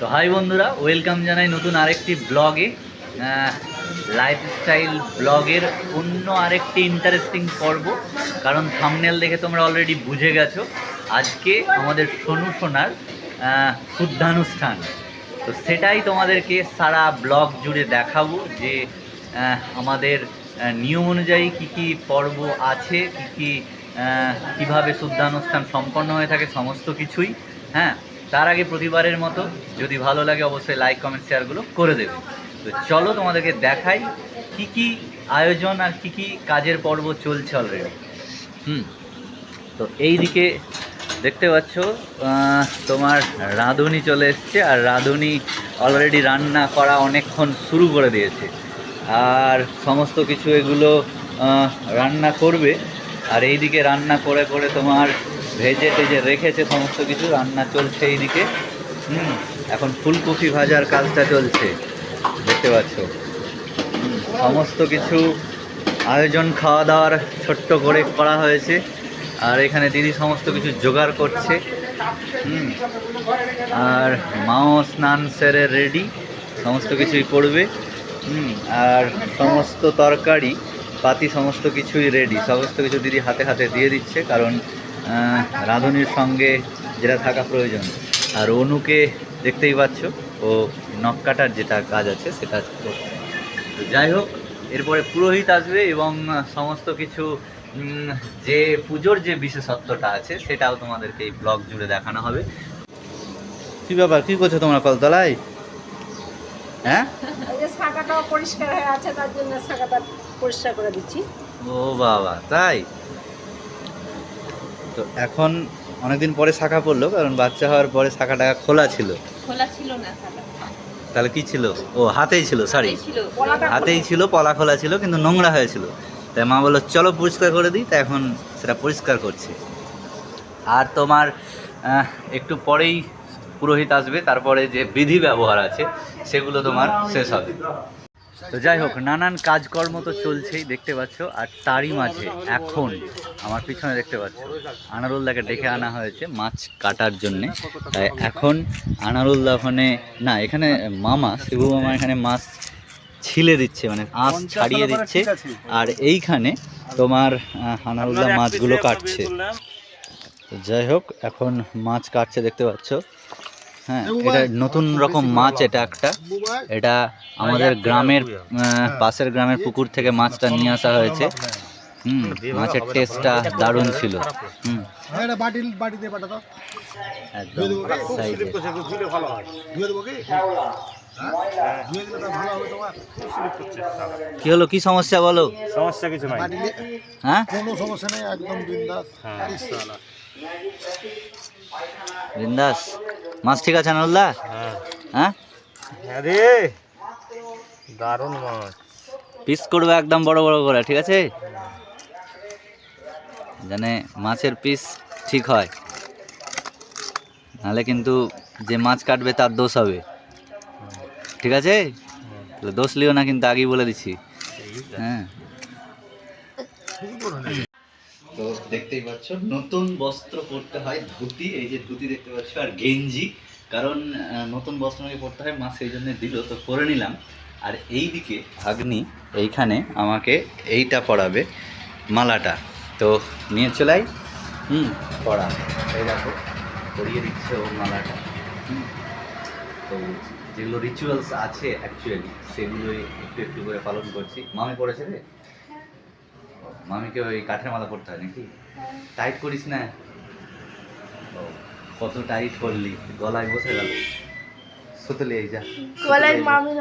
তো হাই বন্ধুরা, ওয়েলকাম জানাই নতুন আরেকটি ব্লগে। লাইফস্টাইল ব্লগের অন্য আরেকটি ইন্টারেস্টিং পর্ব। কারণ থামনেল দেখে তোমরা অলরেডি বুঝে গেছো, আজকে আমাদের সোনু সোনার শুদ্ধানুষ্ঠান। তো সেটাই তোমাদেরকে সারা ব্লগ জুড়ে দেখাবো যে আমাদের নিয়ম অনুযায়ী কি কি পর্ব আছে, কি কি কীভাবে শুদ্ধানুষ্ঠান সম্পন্ন হয়ে থাকে, সমস্ত কিছুই। হ্যাঁ? তার আগে প্রতিবারের মতো যদি ভালো লাগে অবশ্যই লাইক কমেন্ট শেয়ারগুলো করে দেবে। তো চলো তোমাদেরকে দেখাই কি কি আয়োজন আর কি কি কাজের পর্ব চলছে অলরেডি হুম, তো এই দিকে দেখতে পাচ্ছ তোমার রাঁধুনি চলে এসছে আর রাঁধুনি অলরেডি রান্না করা অনেকক্ষণ শুরু করে দিয়েছে। আর সমস্ত কিছু এগুলো রান্না করবে। আর এইদিকে রান্না করে করে তোমার ভেজে টেজে রেখেছে সমস্ত কিছু, রান্না চলছে এইদিকে। হুম, এখন ফুলকপি ভাজার কাজটা চলছে, দেখতে পাচ্ছ। সমস্ত কিছু আয়োজন খাওয়া দাওয়ার ছোট্ট করে করা হয়েছে, আর এখানে দিদি সমস্ত কিছু জোগাড় করছে। হুম, আর মাও স্নান সেরে রেডি, সমস্ত কিছুই করবে। হুম, আর সমস্ত তরকারি, পাতি সমস্ত কিছুই রেডি সমস্ত কিছু দিদি হাতে হাতে দিয়ে দিচ্ছে, কারণ রাঁধুনির সঙ্গে যেটা থাকা প্রয়োজন। আর অনুকে দেখতেই পাচ্ছ ও নখ কাটার যেটা কাজ আছে সেটা যাই হোক এরপরে পুরোহিত আসবে এবং সমস্ত কিছু যে পুজোর যে বিশেষত্বটা আছে সেটাও তোমাদেরকে এই ব্লগ জুড়ে দেখানো হবে। কি ব্যাপার কি করছ তোমরা কলতলায়? হ্যাঁ? পরিষ্কার হয়ে আছে তার জন্য পরিষ্কার করে দিচ্ছি। ও বাবা তাই? তো এখন অনেকদিন পরে শাখা পড়ল কারণ বাচ্চা হওয়ার পরে শাখা টাকা খোলা ছিল। খোলা ছিল না তাহলে কি ছিল? ও হাতেই ছিল সরি হাতেই ছিল পলা খোলা। ছিল কিন্তু নোংরা হয়েছিল। তাই মা বলল চলো পরিষ্কার করে দিই। তাই এখন সেটা পরিষ্কার করছে। আর তোমার একটু পরেই পুরোহিত আসবে তারপরে যে বিধি ব্যবহার আছে সেগুলো তোমার শেষ হবে। তো যাই হোক নানান কাজকর্ম তো চলছেই দেখতে পাচ্ছ আর তারই মাঝে এখন আমার পিছনে দেখতে পাচ্ছ আনারুলদাকে ডেকে আনা হয়েছে মাছ কাটার জন্যে। তাই এখন আনারুলদা ওখানে না এখানে মামা শিবু মামা এখানে মাছ ছিলে দিচ্ছে মানে আঁশ ছাড়িয়ে দিচ্ছে। আর এইখানে তোমার আনারুলদা মাছগুলো কাটছে। তো যাই হোক এখন মাছ কাটছে দেখতে পাচ্ছ। হ্যাঁ এটা নতুন রকম মাছ এটা একটা। এটা আমাদের গ্রামের পাশের গ্রামের পুকুর থেকে মাছটা নিয়ে আসা হয়েছে। হুম মাছের টেস্টটা দারুণ ছিল। হুম। এটা বাটি বাটিতে পাঠাতো একদম। সাইডে ধুয়ে দেবো কি? হলো কি সমস্যা বলো? সমস্যা কিছু নাই। হ্যাঁ? কোনো সমস্যা নেই একদম বিন্দাস। বিন্দাস? মাছ ঠিক আছে আনারুল্লাহ হ্যাঁ। হ্যাঁ আরে দারুণ মাছ। পিস করবে একদম বড় বড় করে ঠিক আছে? জানে মাছের পিস ঠিক হয়। নাহলে কিন্তু যে মাছ কাটবে তার দোষ হবে। ঠিক আছে? তাহলে দোষ লিও না কিন্তু আগেই বলে দিচ্ছি। হ্যাঁ। দেখতেই পাচ্ছ। নতুন বস্ত্র পরতে হয় ধুতি, এই যে ধুতি দেখতে পাচ্ছ, আর গেঞ্জি। কারণ নতুন বস্ত্র আমাকে পরতে হয় মা, সেই জন্য দিল, তো পরে নিলাম। আর এই দিকে ভাগ্নি, এইখানে আমাকে এইটা পরাবে, মালাটা। তো নিয়ে চলাই। হুম পড়া এই দেখো, পরিয়ে দিচ্ছে ও মালাটা। তো যেগুলো রিচুয়ালস আছে অ্যাকচুয়ালি সেগুলোই একটু একটু করে পালন করছি। মামি পড়েছে রে? মামিকে ওই কাঠের মালা পড়তে হয় নাকি? টাইট করিস না। কত টাইট করলি। গলায় বসে গেল। সুতলি এই যা। গলায় মামি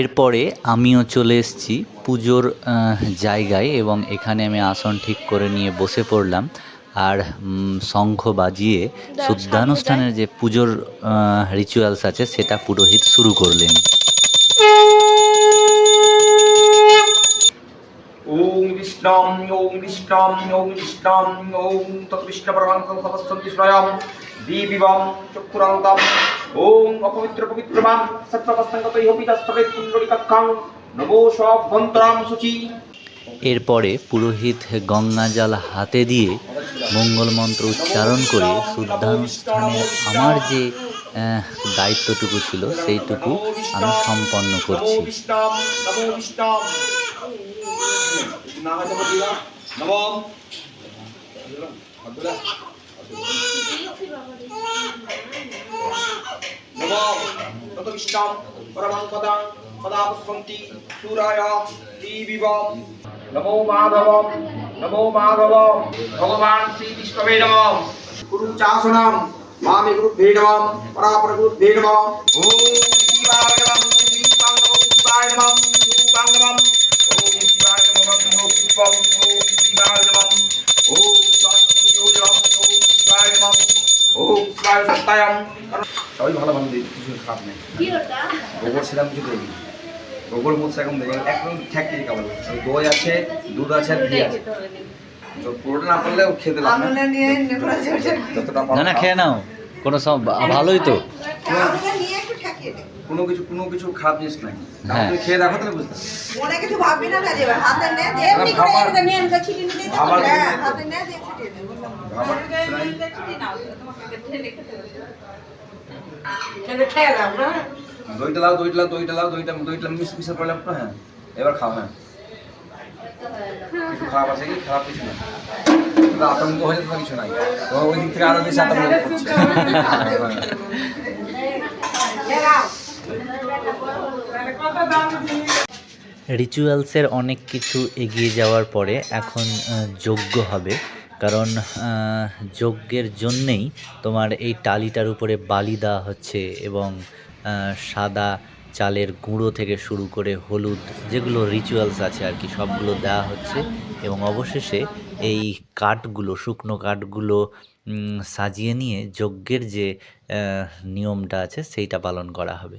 এরপরে আমিও চলে এসেছি পুজোর জায়গায় এবং এখানে আমি আসন ঠিক করে নিয়ে বসে পড়লাম। আর শঙ্খ বাজিয়ে শুদ্ধানুষ্ঠানের যে পুজোর রিচুয়ালস আছে সেটা পুরোহিত শুরু করলেন। কৃষ্ণম ওম কৃষ্ণম ওম কৃষ্ণম ওম তৎকৃষ্ণ পরমাংসম কৃষ্ণয়ম দিবিবম ওম অপবিত্র পবিত্রবাম সত্যবস্থাঙ্গত ইহপিতাস্তবে কুণ্ডলিকাক্ষং এরপরে পুরোহিত গঙ্গাজাল হাতে দিয়ে মঙ্গল মন্ত্র উচ্চারণ করে শুদ্ধানুষ্ঠানের আমার যে দায়িত্বটুকু ছিল সেইটুকু আমি সম্পন্ন করছি। নমো বিষ্ণাম নমো বিষ্ণাম না হয় নমো দিলা নমো নমো তত বিষ্ণাম পরমাং পদাং পদা পুষ্পন্তি সূরায় দিবিবম নমো মাধব নমো মাধব ভগবান শ্রী বিষ্ণবে নম গুরু চাসনম মামি গুরু ভেডম পরাপর গুরু ভেডম ওম শিবায় নমঃ দীপাং সবাই ভালো ভালো দিই কিছু খারাপ নেই। গোবর সেরকম কিছু দেয়নি। গোবর মুখ সেরকম দেয় একদম খাবার দই আছে দুধ আছে আর ঘি আছে। তো পুরোটা না খেতে লাগবে না না খেয়ে নাও। কোনো সব ভালোই তো। কোনো কিছু কোনো কিছু খারাপ জিনিস নাই। হ্যাঁ। তুমি খেয়ে দেখো তাহলে বুঝতে মনে কিছু ভাববি না না যে হাতে নে দে এমনি করে এরকম নেন গা ছিটি নিতে আবার হ্যাঁ হাতে নে দে ছিটি দে খাবার নাই। দইটা লাও দইটা লাও দইটা লাও দইটা দইটা মিশ মিশে পড়লে আপনার হ্যাঁ। এবার খাও হ্যাঁ। কিছু খারাপ আছে কি? খারাপ কিছু না আতঙ্ক হয়ে তো কিছু নাই। তো ওই দিক থেকে আরও বেশি আতঙ্ক করছে। রিচুয়ালসের অনেক কিছু এগিয়ে যাওয়ার পরে এখন যজ্ঞ হবে। কারণ যজ্ঞের জন্যেই তোমার এই টালিটার উপরে বালি দেওয়া হচ্ছে এবং সাদা চালের গুঁড়ো থেকে শুরু করে হলুদ যেগুলো রিচুয়ালস আছে আর কি, সবগুলো দেওয়া হচ্ছে এবং অবশেষে এই কাঠগুলো, শুকনো কাঠগুলো সাজিয়ে নিয়ে যজ্ঞের যে নিয়মটা আছে, সেইটা পালন করা হবে।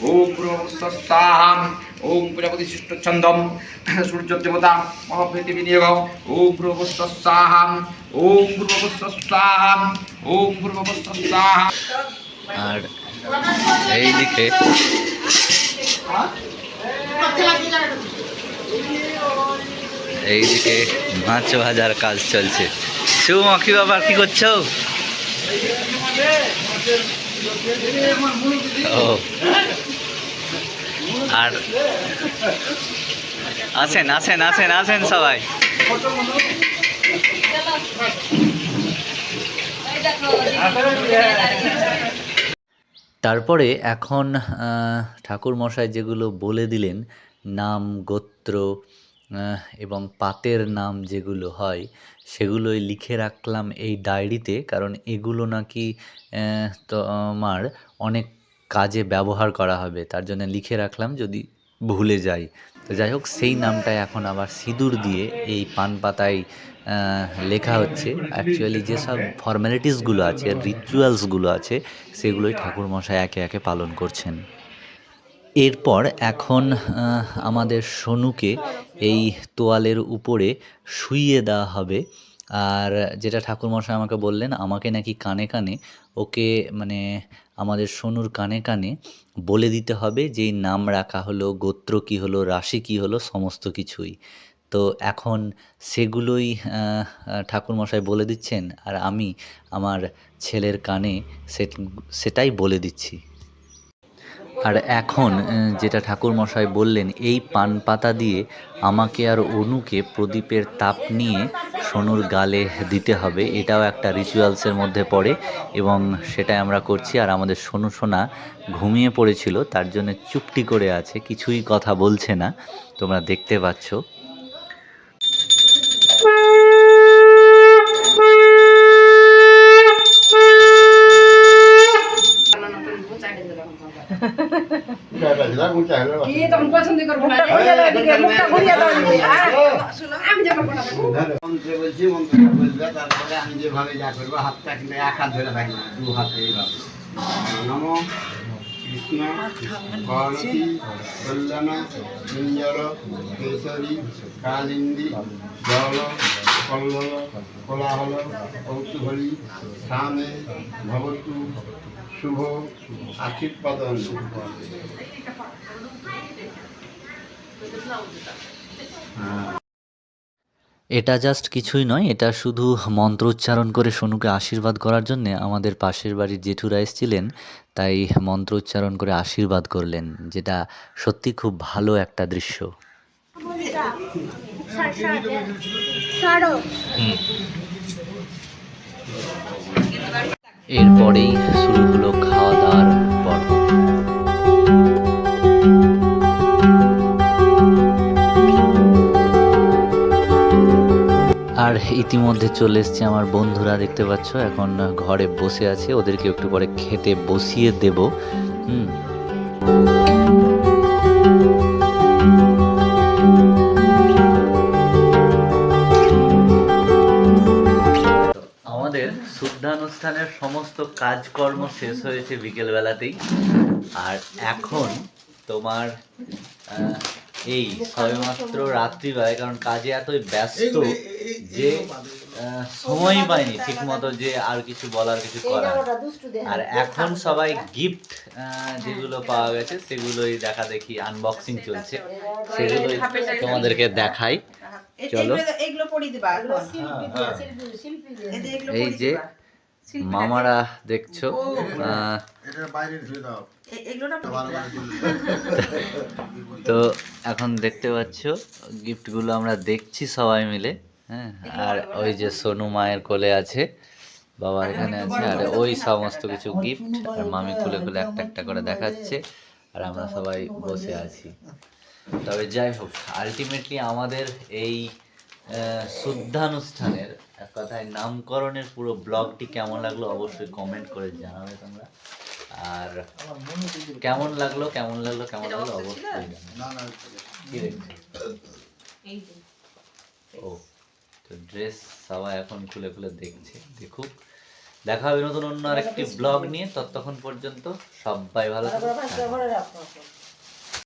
ওম পুরবস্তাহাম ওম প্রজাপতি শিষ্ট ছন্দম, সূর্য দেবতা মহাপ্রীতি বিনিয়োগ ওম পুরবস্তাহাম ওম পূর্ববস্তাহাম ওম পূর্ববস্তাহাম আর এইদিকে এইদিকে মাছ ভাজার কাজ চলছে। শুভ কি বাবা কি করছ? ও। আর আসেন আসেন আসেন আসেন সবাই। তারপরে এখন ঠাকুর মশাই যেগুলো বলে দিলেন, নাম, গোত্র এবং পাতের নাম যেগুলো হয়, সেগুলোই লিখে রাখলাম এই ডায়েরিতে, কারণ এগুলো নাকি তোমার অনেক কাজে ব্যবহার করা হবে। তার জন্য লিখে রাখলাম যদি ভুলে যাই। তো যাই হোক, সেই নামটাই এখন আবার সিঁদুর দিয়ে এই পান পাতায় লেখা হচ্ছে। অ্যাকচুয়ালি যেসব ফর্ম্যালিটিসগুলো আছে রিচুয়ালসগুলো আছে, সেগুলোই ঠাকুরমশাই একে একে পালন করছেন। এরপর এখন আমাদের সোনুকে এই তোয়ালের উপরে শুইয়ে দেওয়া হবে। আর যেটা ঠাকুরমশাই আমাকে বললেন, আমাকে নাকি কানে কানে ওকে মানে আমাদের সোনুর কানে কানে বলে দিতে হবে যে নাম রাখা হলো, গোত্র কী হলো, রাশি কী হলো, সমস্ত কিছুই। তো এখন সেগুলোই ঠাকুরমশাই বলে দিচ্ছেন, আর আমি আমার ছেলের কানে সেটাই বলে দিচ্ছি। আর এখন যেটা ঠাকুরমশাই বললেন, এই পান পাতা দিয়ে আমাকে আর অনুকে প্রদীপের তাপ নিয়ে সোনুর গালে দিতে হবে, এটাও একটা রিচুয়ালসের মধ্যে পড়ে এবং সেটাই আমরা করছি। আর আমাদের সোনু সোনা ঘুমিয়ে পড়েছিল, তার জন্য চুপটি করে আছে, কিছুই কথা বলছে না। তোমরা দেখতে পাচ্ছ। কি তখন পছন্দ করব না? এদিকে মুখটা ঘুরিয়ে দাও হ্যাঁ? আমি যাব না মন্ত্রে বলছি মন্ত্রটা বলবে তারপরে আমি যেভাবে যা করব হাতটা কিন্তু এক হাত ধরে থাকি দু হাতে এইভাবে। নম। কৃষ্ণ ভারতী কল্যাণ কুঞ্জর কেশরী কালিন্দী জল কল্লল কোলাহল কৌতূহলী স্থানে ভবতু শুভ আশীর্বাদন। এটা জাস্ট কিছুই নয় এটা শুধু মন্ত্র উচ্চারণ করে সোনুকে আশীর্বাদ করার জন্যে আমাদের পাশের বাড়ির জেঠুরা এসেছিলেন তাই মন্ত্র উচ্চারণ করে আশীর্বাদ করলেন যেটা সত্যি খুব ভালো একটা দৃশ্য। এরপরেই শুরু হলো খাওয়া দাওয়ার ইতিমধ্যে চলে এসছে আমার বন্ধুরা, দেখতে পাচ্ছ? এখন ঘরে বসে আছে, ওদেরকে একটু পরে খেতে বসিয়ে দেব। হুম। আমাদের সমস্ত কাজকর্ম শেষ হয়েছে বিকেলবেলাতেই। আর এখন তোমার এই সবেমাত্র রাত্রিবেলায় কারণ কাজে এতই ব্যস্ত যে সময় পাইনি ঠিক মতো যে আর কিছু বলার কিছু করার। আর এখন সবাই গিফট যেগুলো পাওয়া গেছে সেগুলোই দেখা দেখি আনবক্সিং চলছে। সেগুলোই তোমাদেরকে দেখাই। চলো। এখন। এতে এগুলো এই যে। মামারা দেখছ। তো এখন দেখতে পাচ্ছ গিফটগুলো আমরা দেখছি সবাই মিলে হ্যাঁ? আর ওই যে সোনু মায়ের কোলে আছে বাবা এখানে আছে আর ওই সমস্ত কিছু গিফট আর মামি কোলে খুলে একটা একটা করে দেখাচ্ছে আর আমরা সবাই বসে আছি। তবে যাই হোক আলটিমেটলি আমাদের এই শুদ্ধানুষ্ঠানের এক কথায় নামকরণের পুরো ব্লগটি কেমন লাগল অবশ্যই কমেন্ট করে জানাবে তোমরা। আর কেমন লাগল কেমন লাগল কেমন লাগল অবশ্যই? ও তো ড্রেস সবাই এখন খুলে খুলে দেখছে দেখুক। দেখা হবে নতুন অন্য আরেকটি ব্লগ নিয়ে ততক্ষণ পর্যন্ত সবাই ভালো থাকো।